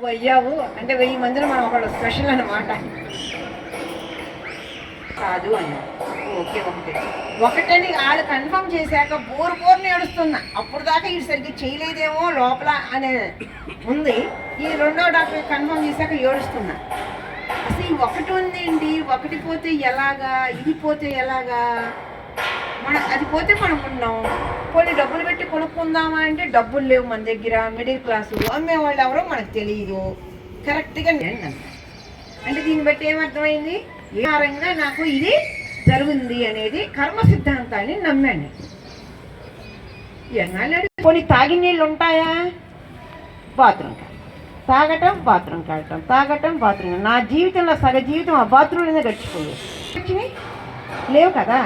నువ్వు అయ్యావు అంటే వెయ్యి మందిలో మనం ఒకళ్ళు స్పెషల్ అన్నమాట. కాదు అన్నా ఓకే ఒకటే ఒకటని వాళ్ళు కన్ఫర్మ్ చేశాక బోరు బోర్ని ఏడుస్తున్నా. అప్పుడు దాకా ఇది సరిగ్గా చేయలేదేమో లోపల అనే ఉంది. ఈ రెండో డాక్టర్ కన్ఫర్మ్ చేశాక ఏడుస్తున్నా. అసలు ఈ ఒకటి ఉందేంటి? ఒకటి పోతే ఎలాగా? ఇది పోతే ఎలాగా? మన అది పోతే మనం ఉన్నాం డబ్బులు పెట్టి కొనుక్కుందామా అంటే డబ్బులు లేవు మన దగ్గర మిడిల్ క్లాసు అమ్మే వాళ్ళు ఎవరో మనకు తెలియదు కరెక్ట్గా నేను అంటే దీన్ని బట్టి ఏమర్థమైంది? ఏ కారంగా నాకు ఇది జరుగుంది అనేది కర్మ సిద్ధాంతాన్ని నమ్మాను. ఎన్నాళ్ళు కొన్ని తాగిన నీళ్ళు ఉంటాయా? బాత్రూమ్ తాగటం బాత్రూమ్ కాడటం తాగటం బాత్రూమ్. నా జీవితంలో సగ జీవితం ఆ బాత్రూంలోనే గడిచిపోయింది. లేవు కదా.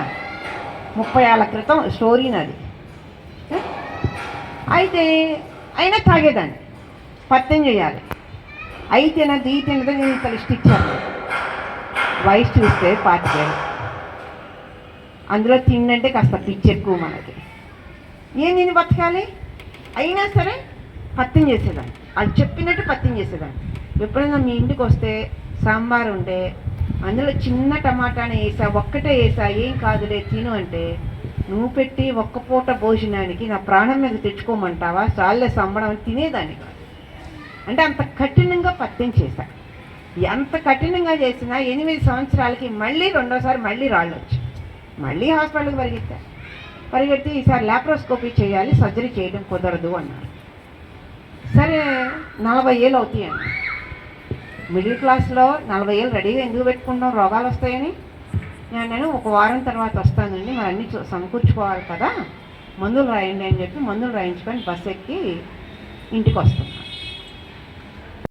ముప్పై ఏళ్ళ క్రితం స్టోరీ నాది. అయితే అయినా తాగేదాన్ని. పత్యం చేయాలి. అయితే నా దీ తినదో నేను ఇంత లిస్ట్ ఇచ్చాను. వయసు చూస్తే పాతికేళ్ళు అందులో తిండంటే కాస్త పిచ్చి ఎక్కువ మనకి. ఏం నేను బతకాలి? అయినా సరే పత్యం చేసేదాన్ని. అది చెప్పినట్టు పత్యం చేసేదాన్ని. ఎప్పుడైనా మీ ఇంటికి వస్తే సాంబార్ ఉంటే అందులో చిన్న టమాటాని వేసా ఒక్కటే వేసా ఏం కాదులే తిను అంటే నువ్వు పెట్టి ఒక్క పూట భోజనానికి నా ప్రాణం మీద తెచ్చుకోమంటావా? సాళ్ళ సంబడం అని తినేదాన్ని కాదు. అంటే అంత కఠినంగా పత్యం చేశా. ఎంత కఠినంగా చేసినా ఎనిమిది సంవత్సరాలకి మళ్ళీ రెండోసారి మళ్ళీ రాళ్ళు వచ్చి మళ్ళీ హాస్పిటల్కి పరిగెత్తా. పరిగెత్తి ఈసారి లాప్రోస్కోపీ చేయాలి సర్జరీ చేయడం కుదరదు అన్నారు. సరే నలభై ఏళ్ళు అవుతాయి మిడిల్ క్లాస్లో నలభై ఏళ్ళు రెడీగా ఎందుకు పెట్టుకుంటాం రోగాలు వస్తాయని? నేను ఒక వారం తర్వాత వస్తానండి. మరి అన్నీ చూ- సమకూర్చుకోవాలి కదా. మందులు రాయండి అని చెప్పి మందులు రాయించుకొని బస్ ఎక్కి ఇంటికి వస్తాం